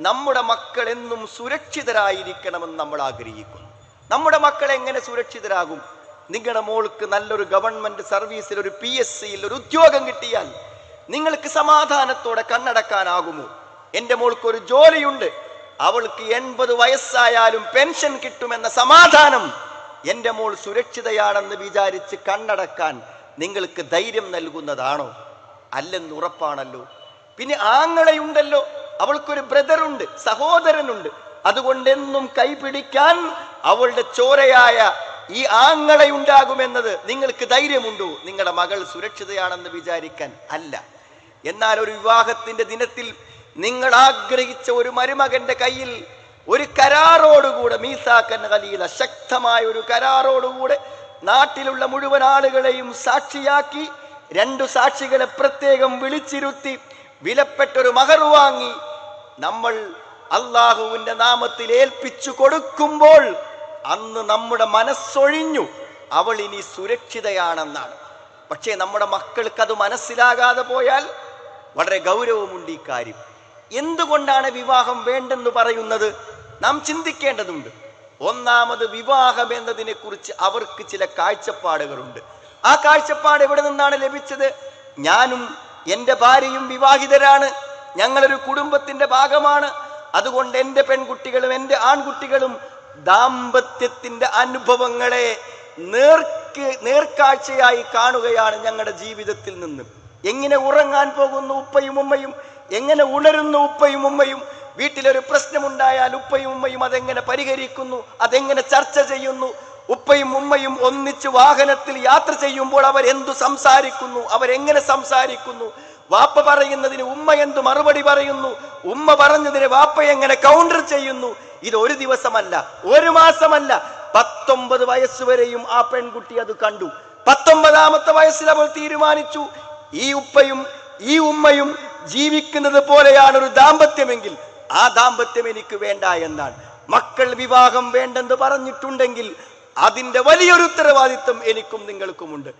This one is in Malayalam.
നമ്മുടെ മക്കൾ എന്നും സുരക്ഷിതരായിരിക്കണമെന്ന് നമ്മൾ ആഗ്രഹിക്കുന്നു. നമ്മുടെ മക്കൾ എങ്ങനെ സുരക്ഷിതരാകും? നിങ്ങളുടെ മോൾക്ക് നല്ലൊരു ഗവൺമെന്റ് സർവീസിൽ ഒരു പി എസ് സിയിൽ ഒരു ഉദ്യോഗം കിട്ടിയാൽ നിങ്ങൾക്ക് സമാധാനത്തോടെ കണ്ണടക്കാനാകുമോ? എന്റെ മോൾക്ക് ഒരു ജോലിയുണ്ട്. അവൾക്ക് എൺപത് വയസ്സായാലും പെൻഷൻ കിട്ടുമെന്ന സമാധാനം എന്റെ മോൾ സുരക്ഷിതയാണെന്ന് വിചാരിച്ച് കണ്ണടക്കാൻ നിങ്ങൾക്ക് ധൈര്യം നൽകുന്നതാണോ? അല്ലെന്ന് ഉറപ്പാണല്ലോ. പിന്നെ ആങ്ങളയുണ്ടല്ലോ. അവൾക്കൊരു ബ്രദറുണ്ട് സഹോദരനുണ്ട്. അതുകൊണ്ടെന്നും കൈപിടിക്കാൻ അവളുടെ ചോരയായ ഈ ആങ്ങളയുണ്ടാകുമെന്നത് നിങ്ങൾക്ക് ധൈര്യമുണ്ടോ? നിങ്ങളുടെ മകൾ സുരക്ഷിതയാണെന്ന് വിചാരിക്കാൻ അല്ല. എന്നാൽ ഒരു വിവാഹത്തിന്റെ ദിനത്തിൽ നിങ്ങൾ ആഗ്രഹിച്ച ഒരു മരുമകന്റെ കയ്യിൽ ഒരു കരാറോടുകൂടെ മീസാക്കൻ ഖലീല ശക്തമായ ഒരു കരാറോടുകൂടെ നാട്ടിലുള്ള മുഴുവൻ ആളുകളെയും സാക്ഷിയാക്കി രണ്ടു സാക്ഷികളെ പ്രത്യേകം വിളിച്ചിരുത്തി വിലപ്പെട്ടൊരു മഹർ വാങ്ങി നമ്മൾ അള്ളാഹുവിന്റെ നാമത്തിൽ ഏൽപ്പിച്ചു കൊടുക്കുമ്പോൾ അന്ന് നമ്മുടെ മനസ്സൊഴിഞ്ഞു. അവൾ ഇനി സുരക്ഷിതയാണെന്നാണ്. പക്ഷേ നമ്മുടെ മക്കൾക്ക് അത് മനസ്സിലാകാതെ പോയാൽ വളരെ ഗൗരവമുണ്ട് ഈ കാര്യം. എന്തുകൊണ്ടാണ് വിവാഹം വേണ്ടെന്ന് പറയുന്നത്? നാം ചിന്തിക്കേണ്ടതുണ്ട്. ഒന്നാമത് വിവാഹം എന്നതിനെ കുറിച്ച് അവർക്ക് ചില കാഴ്ചപ്പാടുകളുണ്ട്. ആ കാഴ്ചപ്പാട് എവിടെ നിന്നാണ് ലഭിച്ചത്? ഞാനും എന്റെ ഭാര്യയും വിവാഹിതരാണ്. ഞങ്ങളൊരു കുടുംബത്തിന്റെ ഭാഗമാണ്. അതുകൊണ്ട് എന്റെ പെൺകുട്ടികളും എന്റെ ആൺകുട്ടികളും ദാമ്പത്യത്തിന്റെ അനുഭവങ്ങളെ നേർക്ക് നേർക്കാഴ്ചയായി കാണുകയാണ് ഞങ്ങളുടെ ജീവിതത്തിൽ നിന്ന്. എങ്ങനെ ഉറങ്ങാൻ പോകുന്നു ഉപ്പയും ഉമ്മയും? എങ്ങനെ ഉണരുന്നു ഉപ്പയും ഉമ്മയും? വീട്ടിലൊരു പ്രശ്നമുണ്ടായാൽ ഉപ്പയും ഉമ്മയും അതെങ്ങനെ പരിഹരിക്കുന്നു? അതെങ്ങനെ ചർച്ച ചെയ്യുന്നു? ഉപ്പയും ഉമ്മയും ഒന്നിച്ച് വാഹനത്തിൽ യാത്ര ചെയ്യുമ്പോൾ അവർ എന്തു സംസാരിക്കുന്നു? അവരെങ്ങനെ സംസാരിക്കുന്നു? വാപ്പ പറയുന്നതിന് ഉമ്മ എന്തു മറുപടി പറയുന്നു? ഉമ്മ പറഞ്ഞതിന് വാപ്പ എങ്ങനെ കൗണ്ടർ ചെയ്യുന്നു? ഇത് ഒരു ദിവസമല്ല ഒരു മാസമല്ല. പത്തൊമ്പത് വയസ്സുവരെയും ആ പെൺകുട്ടി അത് കണ്ടു. പത്തൊമ്പതാമത്തെ വയസ്സിൽ അവൾ തീരുമാനിച്ചു. ഈ ഉപ്പയും ഈ ഉമ്മയും ജീവിക്കുന്നത് പോലെയാണ് ഒരു ദാമ്പത്യമെങ്കിൽ ആ ദാമ്പത്യം എനിക്ക് വേണ്ട എന്നാണ്. മക്കൾ വിവാഹം വേണ്ടെന്ന് പറഞ്ഞിട്ടുണ്ടെങ്കിൽ അതിന്റെ വലിയൊരു ഉത്തരവാദിത്വം എനിക്കും നിങ്ങൾക്കുമുണ്ട്.